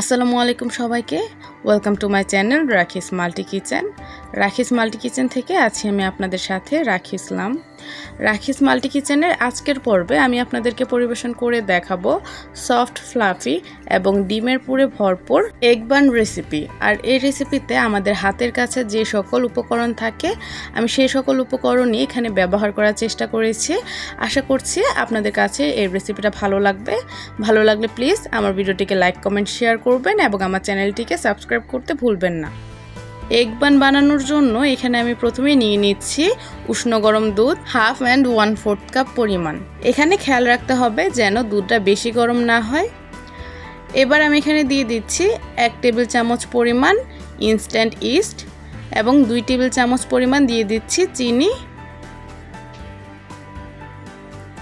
আসসালামু আলাইকুম সবাইকে। Welcome to my channel Rakhi's Multi Kitchen Rakhi's Multi Kitchen থেকে আছি আমি আপনাদের সাথে রাখি ইসলাম রাখিস মাল্টি কিচেনের আজকের পর্বে আমি আপনাদেরকে পরিবেশন করে দেখাবো সফট, ফ্লাফি এবং ডিমের পুরে ভরপুর এগ বান রেসিপি আর এই রেসিপিতে আমাদের হাতের কাছে যে সকল উপকরণ থাকে, আমি সেই সকল উপকরণই এখানে ব্যবহার করার চেষ্টা করেছি। আশা করছি আপনাদের কাছে এই রেসিপিটা ভালো লাগবে। ভালো লাগলে প্লিজ আমার ভিডিওটিকে লাইক কমেন্ট শেয়ার করবেন এবং আমার চ্যানেলটিকে সাবস্ক্রাইব করতে ভুলবেন না। এগ বান বানানোর জন্য এখানে আমি প্রথমে নিয়ে নিচ্ছি উষ্ণ গরম দুধ, half and one fourth cup পরিমাণ। এখানে খেয়াল রাখতে হবে যেন দুধটা বেশি গরম না হয়। এবার আমি এখানে দিয়ে দিচ্ছি এক টেবিল চামচ পরিমাণ ইনস্ট্যান্ট ইস্ট এবং দুই টেবিল চামচ পরিমাণ দিয়ে দিচ্ছি চিনি।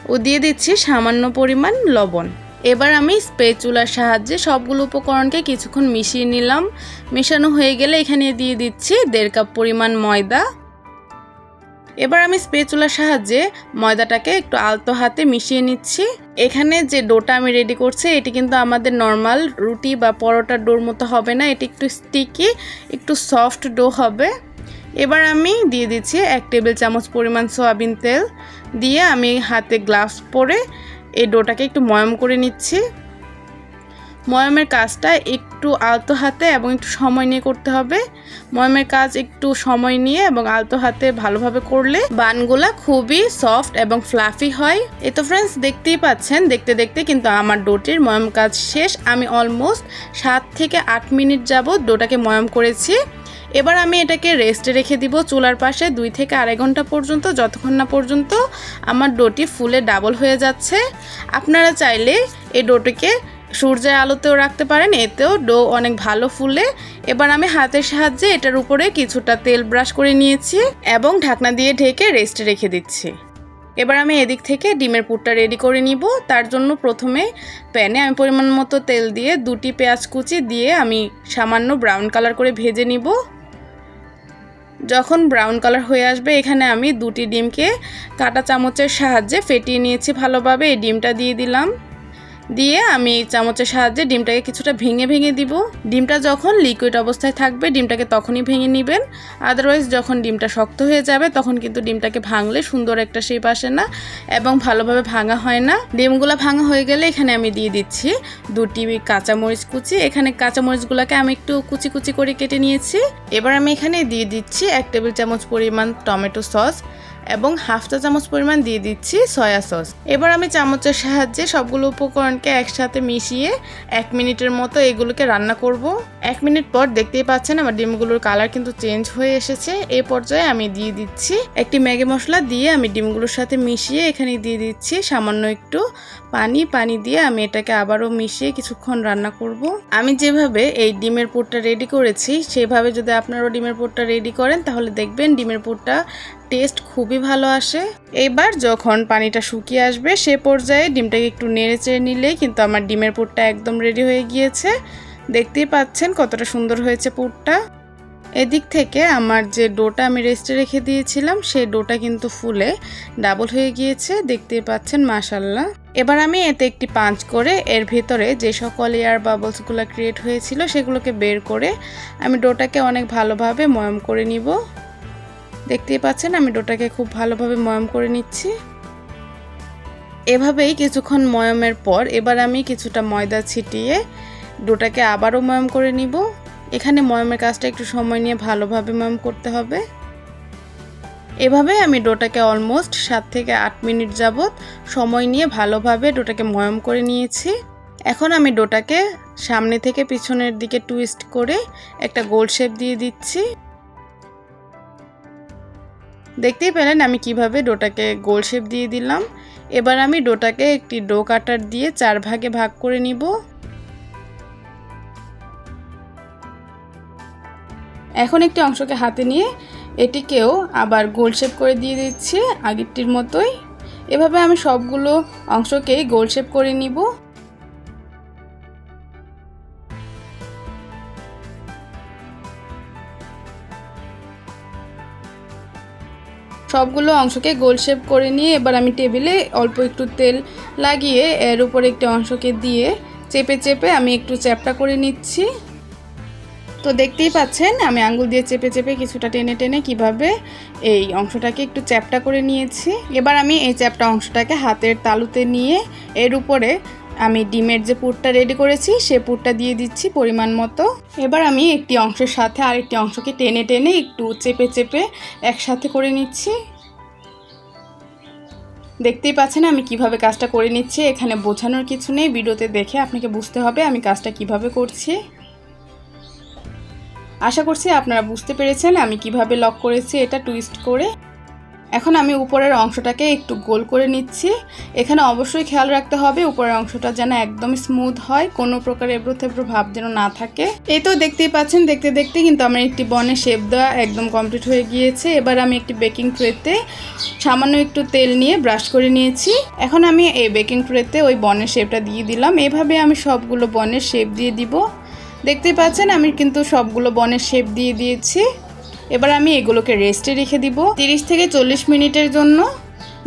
ও দিয়ে দিচ্ছি সামান্য পরিমাণ লবণ। এবার আমি স্পেচুলার সাহায্যে সবগুলো উপকরণকে কিছুক্ষণ মিশিয়ে নিলাম। মেশানো হয়ে গেলে এখানে দিয়ে দিচ্ছি দেড় কাপ পরিমাণ ময়দা। এবার আমি স্পেচুলার সাহায্যে ময়দাটাকে একটু আলতো হাতে মিশিয়ে নিচ্ছি। এখানে যে ডোটা আমি রেডি করছি, এটি কিন্তু আমাদের নর্মাল রুটি বা পরোটার ডোর মতো হবে না, এটি একটু স্টিকি একটু সফট ডো হবে। এবার আমি দিয়ে দিচ্ছি এক টেবিল চামচ পরিমাণ সয়াবিন তেল। দিয়ে আমি হাতে গ্লাভস পরে এই ডোটাকে একটু ময়ম করে নিচ্ছি। ময়মের কাজটা একটু আলতো হাতে এবং একটু সময় নিয়ে করতে হবে। ময়মের কাজ একটু সময় নিয়ে এবং আলতো হাতে ভালোভাবে করলে বানগুলা খুবই সফট এবং ফ্লাফি হয়। এ তো ফ্রেন্ডস দেখতেই পাচ্ছেন, দেখতে দেখতে কিন্তু আমার ডোটির ময়ম কাজ শেষ। আমি অলমোস্ট সাত থেকে আট মিনিট যাবত ডোটাকে ময়ম করেছি। এবার আমি এটাকে রেস্টে রেখে দিব চুলার পাশে দুই থেকে আড়াই ঘণ্টা পর্যন্ত, যতক্ষণ না পর্যন্ত আমার ডোটি ফুলে ডাবল হয়ে যাচ্ছে। আপনারা চাইলে এই ডোটিকে সূর্যের আলোতেও রাখতে পারেন, এতেও ডো অনেক ভালো ফুলে। এবার আমি হাতের সাহায্যে এটার উপরে কিছুটা তেল ব্রাশ করে নিয়েছি এবং ঢাকনা দিয়ে ঢেকে রেস্টে রেখে দিচ্ছি। এবার আমি এদিক থেকে ডিমের পুরটা রেডি করে নিব। তার জন্য প্রথমে প্যানে আমি পরিমাণ মতো তেল দিয়ে দুটি পেঁয়াজ কুচি দিয়ে আমি সামান্য ব্রাউন কালার করে ভেজে নিব। যখন ব্রাউন কালার হয়ে আসবে, এখানে আমি দুটি ডিমকে কাটা চামচের সাহায্যে ফেটিয়ে নিয়েছি ভালোভাবে। এই ডিমটা দিয়ে দিলাম। দিয়ে আমি চামচের সাহায্যে ডিমটাকে কিছুটা ভেঙে ভেঙে দিব। ডিমটা যখন লিকুইড অবস্থায় থাকবে, ডিমটাকে তখনই ভেঙে নেবেন। আদারওয়াইজ যখন ডিমটা শক্ত হয়ে যাবে, তখন কিন্তু ডিমটাকে ভাঙলে সুন্দর একটা শেপ আসে না এবং ভালোভাবে ভাঙা হয় না। ডিমগুলো ভাঙা হয়ে গেলে এখানে আমি দিয়ে দিচ্ছি দুটি কাঁচামরিচ কুচি। এখানে কাঁচামরিচগুলোকে আমি একটু কুচি কুচি করে কেটে নিয়েছি। এবার আমি এখানে দিয়ে দিচ্ছি এক টেবিল চামচ পরিমাণ টমেটো সস। এবং হাফ চা চামচ পরিমাণ দিয়ে দিচ্ছি সয়া সস এবার আমি চামচের সাহায্যে সবগুলো উপকরণকে একসাথে মিশিয়ে এক মিনিটের মতো এগুলোকে রান্না করব। এক মিনিট পর দেখতেই পাচ্ছেন আমার ডিমগুলোর কালার কিন্তু চেঞ্জ হয়ে এসেছে। এ পর্যায়ে আমি দিয়ে দিচ্ছি একটি ম্যাগি মশলা দিয়ে আমি ডিমগুলোর সাথে মিশিয়ে এখানে দিয়ে দিচ্ছি সামান্য একটু পানি পানি দিয়ে আমি এটাকে আবারও মিশিয়ে কিছুক্ষণ রান্না করব। আমি যেভাবে এই ডিমের পুরটা রেডি করেছি, সেভাবে যদি আপনারাও ডিমের পুরটা রেডি করেন, তাহলে দেখবেন ডিমের পুরটা টেস্ট খুবই ভালো আসে। এবার যখন পানিটা শুকিয়ে আসবে, সে পর্যায়ে ডিমটাকে একটু নেড়ে চেড়ে নিলেই কিন্তু আমার ডিমের পুরটা একদম রেডি হয়ে গিয়েছে। দেখতেই পাচ্ছেন কতটা সুন্দর হয়েছে পুরটা। এদিক থেকে আমার যে ডোটা আমি রেস্টে রেখে দিয়েছিলাম, সেই ডোটা কিন্তু ফুলে ডাবল হয়ে গিয়েছে। দেখতেই পাচ্ছেন মাশাল্লাহ এবার আমি এতে একটি পাঞ্চ করে এর ভেতরে যে সকল এয়ার বাবলসগুলো ক্রিয়েট হয়েছিল সেগুলোকে বের করে আমি ডোটাকে অনেক ভালোভাবে ময়ম করে নিব। দেখতেই পাচ্ছেন আমি ডোটাকে খুব ভালোভাবে ময়ম করে নিচ্ছি। এভাবেই কিছুক্ষণ ময়মের পর এবার আমি কিছুটা ময়দা ছিটিয়ে ডোটাকে আবারও ময়ম করে নিব। এখানে ময়মের কাজটা একটু সময় নিয়ে ভালোভাবে ময়ম করতে হবে। এভাবে আমি ডোটাকে অলমোস্ট সাত থেকে আট মিনিট যাবৎ সময় নিয়ে ভালোভাবে ডোটাকে ময়ম করে নিয়েছি। এখন আমি ডোটাকে সামনে থেকে পিছনের দিকে টুইস্ট করে একটা গোল শেপ দিয়ে দিচ্ছি। দেখতেই পেলেন আমি কীভাবে ডোটাকে গোল শেপ দিয়ে দিলাম। এবার আমি ডোটাকে একটি ডো কাটার দিয়ে চার ভাগে ভাগ করে নিব। এখন একটি অংশকে হাতে নিয়ে এটিকেও আবার গোল শেপ করে দিয়ে দিচ্ছি আগেরটির মতোই। এভাবে আমি সবগুলো অংশকেই গোল শেপ করে নিব। সবগুলো অংশকে গোল শেপ করে নিয়ে এবার আমি টেবিলে অল্প একটু তেল লাগিয়ে এর উপরে একটি অংশকে দিয়ে চেপে চেপে আমি একটু চ্যাপটা করে নিচ্ছি। তো দেখতেই পাচ্ছেন, আমি আঙ্গুল দিয়ে চেপে চেপে কিছুটা টেনে টেনে কীভাবে এই অংশটাকে একটু চ্যাপটা করে নিয়েছি। এবার আমি এই চ্যাপটা অংশটাকে হাতের তালুতে নিয়ে এর উপরে আমি ডিমের যে পুরটা রেডি করেছি, সে পুরটা দিয়ে দিচ্ছি পরিমাণ মতো। এবার আমি একটি অংশের সাথে আরেকটি অংশকে টেনে টেনে একটু চেপে চেপে একসাথে করে নিচ্ছি। দেখতেই পাচ্ছেন আমি কীভাবে কাজটা করে নিচ্ছি, এখানে বোঝানোর কিছু নেই, ভিডিওতে দেখে আপনাকে বুঝতে হবে আমি কাজটা কীভাবে করছি। আশা করছি আপনারা বুঝতে পেরেছেন আমি কীভাবে লক করেছি, এটা টুইস্ট করে। এখন আমি উপরের অংশটাকে একটু গোল করে নিচ্ছি। এখানে অবশ্যই খেয়াল রাখতে হবে, উপরের অংশটা যেন একদম স্মুথ হয়, কোনো প্রকার এবড়ো থেবড়ো ভাব যেন না থাকে। এই তো দেখতেই পাচ্ছেন, দেখতে দেখতে কিন্তু আমার একটি বনের শেপ দেওয়া একদম কমপ্লিট হয়ে গিয়েছে। এবার আমি একটি বেকিং ট্রেতে সামান্য একটু তেল নিয়ে ব্রাশ করে নিয়েছি। এখন আমি এই বেকিং ট্রেতে ওই বনের শেপটা দিয়ে দিলাম। এভাবে আমি সবগুলো বনের শেপ দিয়ে দিব। দেখতেই পাচ্ছেন, আমি কিন্তু সবগুলো বনের শেপ দিয়ে দিয়েছি। এবার আমি এগুলোকে রেস্টে রেখে দিব। তিরিশ থেকে চল্লিশ মিনিটের জন্য।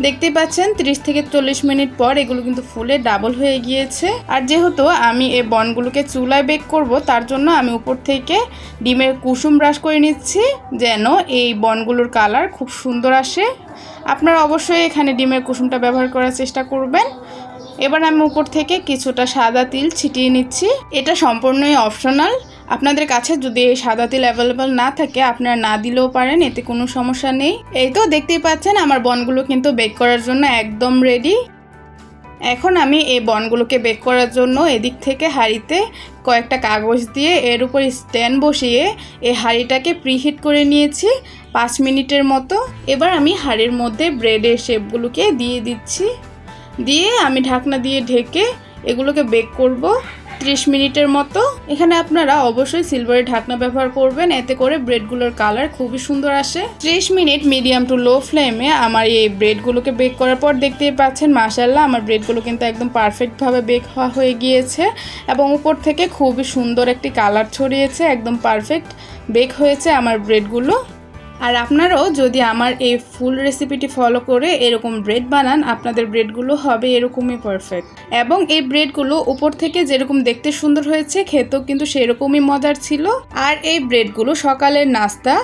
দেখতেই পাচ্ছেন 30 থেকে চল্লিশ মিনিট পর এগুলো কিন্তু ফুলে ডাবল হয়ে গিয়েছে। আর যেহেতু আমি এই বনগুলোকে চুলায় বেক করব, তার জন্য আমি উপর থেকে ডিমের কুসুম ব্রাশ করে নিচ্ছি, যেন এই বনগুলোর কালার খুব সুন্দর আসে। আপনারা অবশ্যই এখানে ডিমের কুসুমটা ব্যবহার করার চেষ্টা করবেন। এবার আমি উপর থেকে কিছুটা সাদা তিল ছিটিয়ে নিচ্ছি। এটা সম্পূর্ণই অপশনাল আপনাদের কাছে যদি এই সাদা তিল অ্যাভেলেবল না থাকে, আপনারা না দিলেও পারেন, এতে কোনো সমস্যা নেই। এই তো দেখতেই পাচ্ছেন, আমার বনগুলো কিন্তু বেক করার জন্য একদম রেডি এখন আমি এই বনগুলোকে বেক করার জন্য এদিক থেকে হাঁড়িতে কয়েকটা কাগজ দিয়ে এর উপর স্ট্যান্ড বসিয়ে এই হাঁড়িটাকে প্রিহিট করে নিয়েছি পাঁচ মিনিটের মতো। এবার আমি হাঁড়ির মধ্যে ব্রেডের শেপগুলোকে দিয়ে দিচ্ছি। দিয়ে আমি ঢাকনা দিয়ে ঢেকে এগুলোকে বেক করব 30 মিনিটের মতো। এখানে আপনারা অবশ্যই সিলভারের ঢাকনা ব্যবহার করবেন, এতে করে ব্রেডগুলোর কালার খুবই সুন্দর আসে। 30 মিনিট মিডিয়াম টু লো ফ্লেমে আমার এই ব্রেডগুলোকে বেক করার পর দেখতেই পাচ্ছেন মাসাল্লাহ আমার ব্রেডগুলো কিন্তু একদম পারফেক্টভাবে বেক হওয়া হয়ে গিয়েছে এবং উপর থেকে খুবই সুন্দর একটি কালার ছড়িয়েছে, একদম পারফেক্ট বেক হয়েছে আমার ব্রেডগুলো আর আপনারাও যদি আমার এই ফুল রেসিপিটি ফলো করে এরকম ব্রেড বানান, আপনাদের ব্রেডগুলো হবে এরকমই পারফেক্ট এবং এই ব্রেডগুলো উপর থেকে যেরকম দেখতে সুন্দর হয়েছে, খেতেও কিন্তু সেরকমই মজার ছিল। আর এই ব্রেডগুলো সকালের নাস্তা,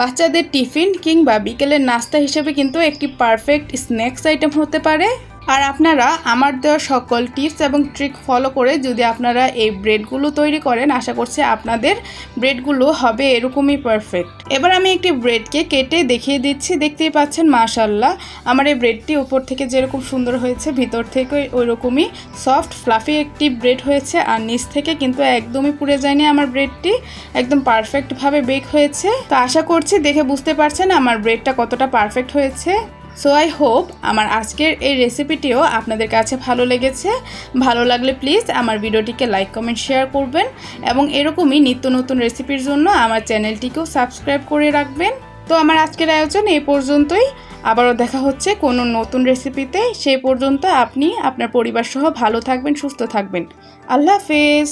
বাচ্চাদের টিফিন কিংবা বিকেলের নাস্তা হিসেবে কিন্তু একটি পারফেক্ট স্ন্যাক্স আইটেম হতে পারে। আর আপনারা আমার দেওয়া সকল টিপস এবং ট্রিক ফলো করে যদি আপনারা এই ব্রেডগুলো তৈরি করেন, আশা করছি আপনাদের ব্রেডগুলো হবে এরকমই পারফেক্ট এবার আমি একটি ব্রেডকে কেটে দেখিয়ে দিচ্ছি। দেখতেই পাচ্ছেন মাশাল্লাহ আমার এই ব্রেডটি উপর থেকে যেরকম সুন্দর হয়েছে, ভিতর থেকে ওই রকমই সফট ফ্লাফি একটি ব্রেড হয়েছে আর নিচ থেকে কিন্তু একদমই পুড়ে যায়নি আমার ব্রেডটি। একদম পারফেক্টভাবে বেক হয়েছে। তো আশা করছি দেখে বুঝতে পারছেন আমার ব্রেডটা কতটা পারফেক্ট হয়েছে। সো আই হোপ আমার আজকের এই রেসিপিটিও আপনাদের কাছে ভালো লেগেছে। ভালো লাগলে প্লিজ আমার ভিডিওটিকে লাইক কমেন্ট শেয়ার করবেন এবং এরকমই নিত্য নতুন রেসিপির জন্য আমার চ্যানেলটিকেও সাবস্ক্রাইব করে রাখবেন। তো আমার আজকের আয়োজন এই পর্যন্তই। আবারও দেখা হচ্ছে কোনো নতুন রেসিপিতে সেই পর্যন্ত আপনি আপনার পরিবার সহ ভালো থাকবেন, সুস্থ থাকবেন। আল্লাহ হাফেজ।